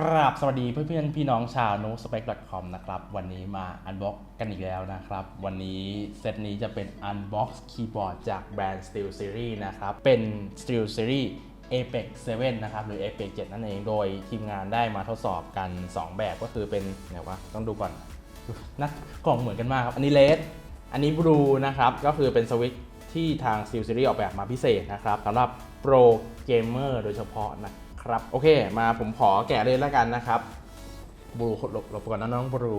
กราบสวัสดีเพื่อนๆพี่น้องชาว n o s p e c c o m นะครับ วันนี้มาอันบ็อกกันอีกแล้วนะครับ วันนี้เซตนี้จะเป็น Unbox คีย์บอร์ดจากแบรนด์ Steel Series นะครับ เป็น Steel Series Apex 7 นะครับ หรือ Apex 7 นั่นเองโดยทีมงานได้มาทดสอบกัน 2 แบบก็คือเป็นไหนวะต้องดูก่อนนะกล่องเหมือนกันมากครับ อันนี้เลดอันนี้บลูนะครับ ก็คือเป็นสวิตช์ที่ทาง Steel Series ออกแบบมาพิเศษนะครับสำหรับโปรเกมเมอร์โดยเฉพาะนะ ครับโอเค มาผมขอแกะเลยแล้วกันนะครับบลูหลบหลบก่อนนะน้องบลู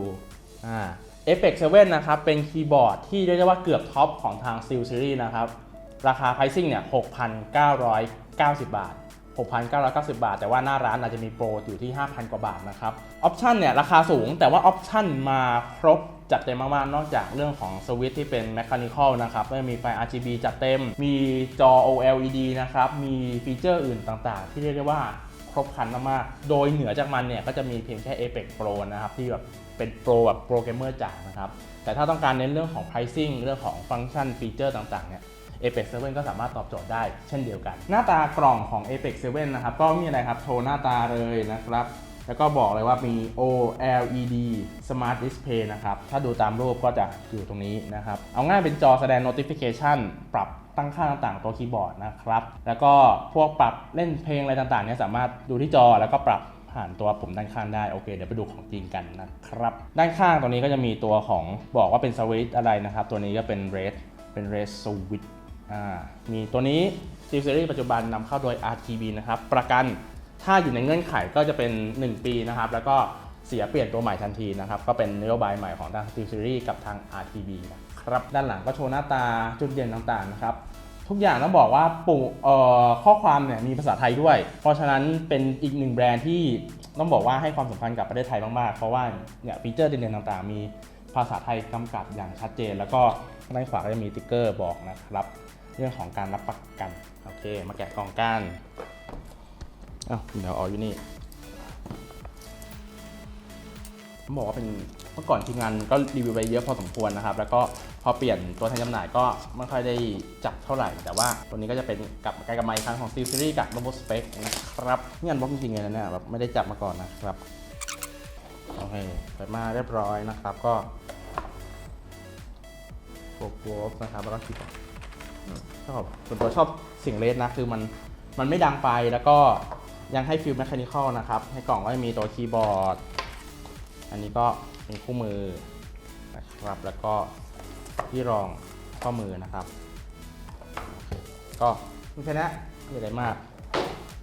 อ่า Apex 7นนะครับ เป็นคีย์บอร์ดที่เรียกได้ว่าเกือบท็อปของทาง Steel Series นะครับ ราคา pricing เนี่ย6,990 บาท 6,990 บาท แต่ว่าหน้าร้านอาจจะมีโปรอยู่ที่ 5,000 กว่าบาทนะครับ ออปชันเนี่ยราคาสูงแต่ว่าออปชันมาครบ จัดเต็มมากๆ นอกจากเรื่องของสวิตที่เป็น Mechanical นะครับก็มีไฟ RGB จัดเต็ม มีจอ OLED นะครับ มีฟีเจอร์อื่นต่างๆ ที่เรียกได้ว่าครบครันมากๆ โดยเหนือจากมันเนี่ยก็จะมีเพียงแค่ Apex Pro นะครับที่แบบเป็นโปรแบบโปรแกรมเมอร์จ๋านะครับ แต่ถ้าต้องการเน้นเรื่องของ pricing เรื่องของฟังก์ชันฟีเจอร์ต่างๆ เนี่ย Apex 7 ก็สามารถตอบโจทย์ได้เช่นเดียวกัน หน้าตากล่องของ Apex 7 นะครับ ก็มีอะไรครับ โชว์หน้าตาเลยนะครับ แล้วก็บอกเลยว่ามี OLED Smart Display นะครับ ถ้าดูตามรูปก็จะอยู่ตรงนี้นะครับ เอาง่ายเป็นจอแสดง notification ปรับตั้งค่าต่างๆ ตัวคีย์บอร์ดนะครับ แล้วก็พวกปรับเล่นเพลงอะไรต่างๆเนี่ยสามารถดูที่จอแล้วก็ปรับผ่านตัวปุ่มด้านข้างได้โอเคเดี๋ยวไปดูของจริงกันนะครับ ด้านข้างตรงนี้ก็จะมีตัวของบอกว่าเป็นสวิตอะไรนะครับ ตัวนี้ก็เป็น red เป็น red switch อ่ามีตัวนี้ Steel Series ปัจจุบันนำเข้าโดย RTB นะครับ ประกัน ถ้าอยู่ในเงื่อนไขก็จะเป็น 1 ปีนะครับ แล้วก็เสียเปลี่ยนตัวใหม่ทันทีนะครับ ก็เป็นนโยบายใหม่ของทาง Steel Series กับทาง RTB นะครับ ด้านหลังก็โชว์หน้าตาจุดเด่นต่างๆนะครับ ทุกอย่างต้องบอกว่าปุ่มข้อความเนี่ยมีภาษาไทยด้วย เพราะฉะนั้นเป็นอีกหนึ่งแบรนด์ที่ต้องบอกว่าให้ความสำคัญกับประเทศไทยมากๆ เพราะว่าเนี่ยฟีเจอร์เด่นๆต่างๆ มีภาษาไทยกำกับอย่างชัดเจน แล้วก็ด้านขวาก็จะมีติ๊กเกอร์บอกนะครับ เรื่องของการรับประกัน โอเค มาแกะกล่องกัน อ้าวเดี๋ยวเอาอยู่นี่ต้องบอกว่าเป็นเมื่อก่อนทีมงานก็รีวิวไปเยอะพอสมควรนะครับ แล้วก็พอเปลี่ยนตัวแทนจำหน่ายก็ไม่ค่อยได้จับเท่าไหร่ แต่ว่าตัวนี้ก็จะเป็นกับกล้กับไมค์ครั้งของ Steel Series กับ Robo Spec นะครับนี่อันบ็อกจริงๆเลยนะเนี่ยแบบไม่ได้จับมาก่อนนะครับโอเคเปิดมาเรียบร้อยนะครับก็โฟกัสนะครับแล้วก็คีย์บอร์ดชอบส่วนตัวชอบเสียงเลสนะคือมันมันไม่ดังไปแล้วก็ ยังให้ฟิลแมคานิคอลนะครับ ในกล่องก็จะมีตัวคีย์บอร์ด อันนี้ก็เป็นคู่มือนะครับ แล้วก็ที่รองข้อมือนะครับ ก็ไม่แค่นี้ไม่มีอะไรมาก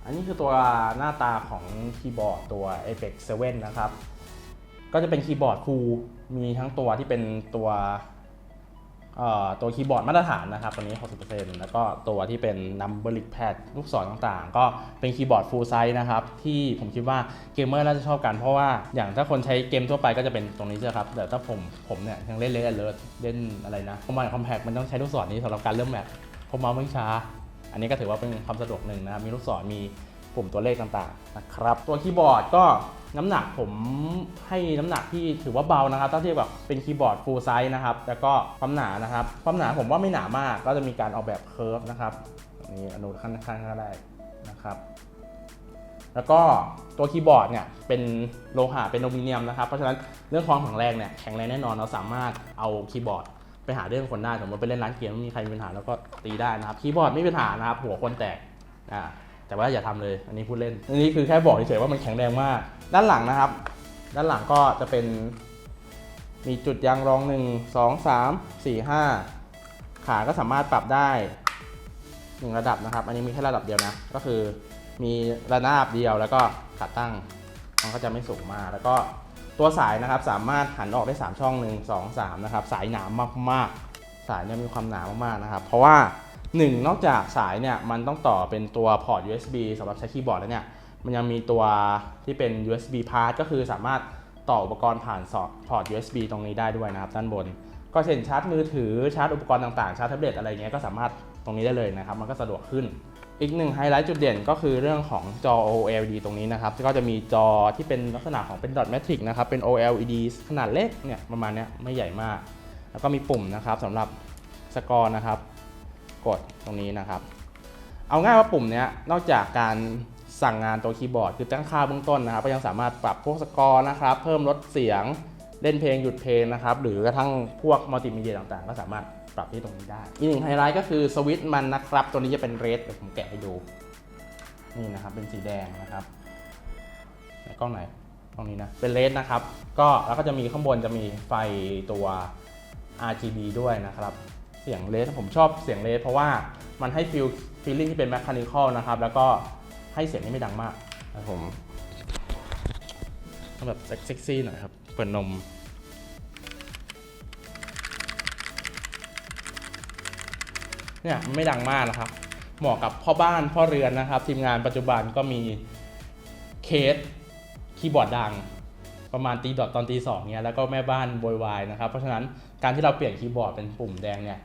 อันนี้คือตัวหน้าตาของคีย์บอร์ดตัว Apex 7 นะครับ ก็จะเป็นคีย์บอร์ดฟูมีทั้งตัวที่เป็นตัว ตัวคีย์บอร์ดมาตรฐานนะครับตัวนี้ 60%แล้วก็ตัวที่เป็น numberic pad ลูกศรต่างๆ ก็เป็นคีย์บอร์ด full size นะครับที่ผมคิดว่าเกมเมอร์น่าจะชอบกัน เพราะว่าอย่างถ้าคนใช้เกมทั่วไปก็จะเป็นตรงนี้ใช่ครับ แต่ถ้าผมผมเนี่ยยังเล่นเล่นเลิศเล่นอะไรนะคอมมานด์คอมแพคมันต้องใช้ลูกศรนี้สำหรับการเริ่มแมปเพราะเมาส์ไม่ช้า อันนี้ก็ถือว่าเป็นความสะดวกหนึ่งนะครับมีลูกศรมีปุ่มตัวเลขต่างๆนะครับตัวคีย์บอร์ดก็ น้ำหนักผมให้น้ำหนักที่ถือว่าเบานะครับถ้าเทียบกับเป็นคีย์บอร์ด full size นะครับ แล้วก็ความหนานะครับ ความหนาผมว่าไม่หนามาก ก็จะมีการออกแบบเคอร์ฟนะครับนี่อนุข้างข้างก็ได้นะครับ แล้วก็ตัวคีย์บอร์ดเนี่ยเป็นโลหะเป็นอลูมิเนียมนะครับ เพราะฉะนั้นเรื่องความแข็งแรงเนี่ยแข็งแรงแน่นอนเราสามารถเอาคีย์บอร์ดไปหาเรื่องคนได้สมมติไปเล่นร้านเกมไม่มีใครมีปัญหาแล้วก็ตีได้นะครับคีย์บอร์ดไม่มีปัญหานะครับหัวคนแตกอ่า แต่ว่าอย่าทำเลย อันนี้พูดเล่น อันนี้คือแค่บอกเฉยๆว่ามันแข็งแรงมาก ด้านหลังนะครับ ด้านหลังก็จะเป็น มีจุดยางรอง 1 2 3 4 5 ขาก็สามารถปรับได้1ระดับนะครับ อันนี้มีแค่ระดับเดียวนะ ก็คือมีระนาบเดียวแล้วก็ขาตั้ง มันก็จะไม่สูงมาก แล้วก็ตัวสายนะครับสามารถหันออกได้ 3 ช่อง 1 2 3 นะครับ สายหนามากๆ สายเนี่ยมีความหนามากๆนะครับ เพราะว่า 1นอกจากสายเนี่ยมันต้องต่อเป็นตัวพอร์ต USB สำหรับใช้คีย์บอร์ดแล้วเนี่ยมันยังมีตัวที่เป็น USB port ก็คือสามารถต่ออุปกรณ์ผ่านสอดพอร์ต USB ตรงนี้ได้ด้วยนะครับด้านบน ก็เช่นชาร์จมือถือชาร์จอุปกรณ์ต่างๆ ชาร์จแท็บเล็ตอะไรเงี้ยก็สามารถตรงนี้ได้เลยนะครับ มันก็สะดวกขึ้น อีกหนึ่งไฮไลท์จุดเด่นก็คือเรื่องของจอ OLED ตรงนี้นะครับก็จะมีจอที่เป็นลักษณะของเป็น dot matrix นะครับเป็น OLED ขนาดเล็กเนี่ยประมาณเนี้ยไม่ใหญ่มาก แล้วก็มีปุ่มนะครับสำหรับสกอร์นะครับ กดตรงนี้นะครับ เอาง่ายว่าปุ่มเนี้ยนอกจากการสั่งงานตัวคีย์บอร์ดคือตั้งค่าเบื้องต้นนะครับ ก็ยังสามารถปรับพวกสกอร์นะครับ เพิ่มลดเสียงเล่นเพลงหยุดเพลงนะครับ หรือกระทั่งพวกมัลติมีเดียต่างๆ ก็สามารถปรับที่ตรงนี้ได้ อีกหนึ่งไฮไลท์ก็คือสวิตช์มันนะครับ ตัวนี้จะเป็นเรดเดี๋ยวผมแกะให้ดูนี่นะครับเป็นสีแดงนะครับไหนกล้องไหนกล้องนี้นะเป็นเลนนะครับ ก็แล้วก็จะมีข้างบนจะมีไฟตัว RGB ด้วยนะครับ เสียงเลสผมชอบเสียงเลสเพราะว่ามันให้ฟิลฟีลลิ่งที่เป็นแมคคานิคอลนะครับ แล้วก็ให้เสียงที่ไม่ดังมากนะผมต้องแบบเซ็กซี่หน่อยครับ เปิดนมเนี่ยไม่ดังมากนะครับ เหมาะกับพ่อบ้านพ่อเรือนนะครับ ทีมงานปัจจุบันก็มีเคสคีย์บอร์ดดัง ประมาณตีดอทตอนตีสองเนี่ยแล้วก็แม่บ้านโวยวายนะครับ เพราะฉะนั้นการที่เราเปลี่ยนคีย์บอร์ดเป็นปุ่มแดงเนี่ย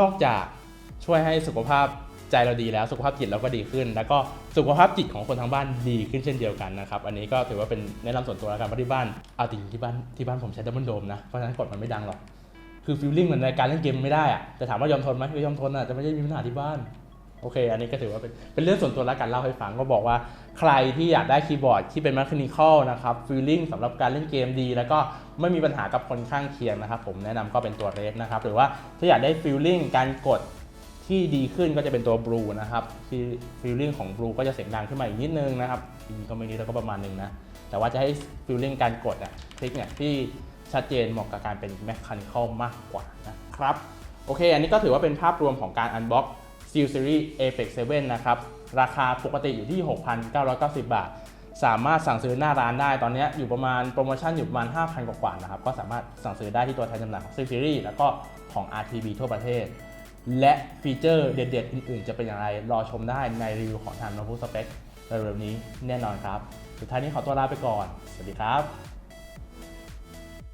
นอกจากช่วยให้สุขภาพใจเราดีแล้วสุขภาพจิตเราก็ดีขึ้น แล้วก็สุขภาพจิตของคนทางบ้านดีขึ้นเช่นเดียวกันนะครับ อันนี้ก็ถือว่าเป็นแนะนำส่วนตัวแล้วกันเพราะที่บ้านเอาจริงที่บ้านที่บ้านผมใช้ดับเบิลโดมนะเพราะฉะนั้นกดมันไม่ดังหรอกคือฟิลลิ่งเหมือนในการเล่นเกมไม่ได้อะแต่ถามว่ายอมทนไหมก็ยอมทนอะจะไม่ได้มีปัญหาที่บ้าน โอเค อันนี้ก็ถือว่าเป็นเป็นเรื่องส่วนตัวแล้วกันเล่าให้ฟังก็บอกว่าใครที่อยากได้คีย์บอร์ดที่เป็น mechanical นะครับฟีลลิ่งสำหรับการเล่นเกมดี แล้วก็ไม่มีปัญหากับคนข้างเคียงนะครับ ผมแนะนำก็เป็นตัวเรสนะครับ หรือว่าถ้าอยากได้ฟีลลิ่งการกดที่ดีขึ้นก็จะเป็นตัว Blue นะครับที่ฟีลลิ่งของ Blue ก็จะเสียงดังขึ้นมาอีกนิดนึงนะครับจริงๆก็ไม่นิดแล้วก็ประมาณนึงนะ แต่ว่าจะให้ฟีลลิ่งการกดอะคลิกเนี่ยที่ชัดเจนเหมาะกับการเป็น mechanical มากกว่านะครับโอเค อันนี้ก็ถือว่าเป็นภาพรวมของการ unbox Steel Series Apex 7 นะครับ ราคาปกติอยู่ที่ 6,990 บาท สามารถสั่งซื้อหน้าร้านได้ตอนนี้อยู่ประมาณโปรโมชั่นอยู่ประมาณ 5,000 กว่าๆนะครับ ก็สามารถสั่งซื้อได้ที่ตัวแทนจำหน่ายของ Steel Series แล้วก็ของ RTB ทั่วประเทศ และฟีเจอร์เด็ดๆ อื่นๆ จะเป็นอย่างไรรอชมได้ในรีวิวของทาง Notebook Spec เร็วๆนี้แน่นอนครับ สุดท้ายนี้ขอตัวลาไปก่อน สวัสดีครับ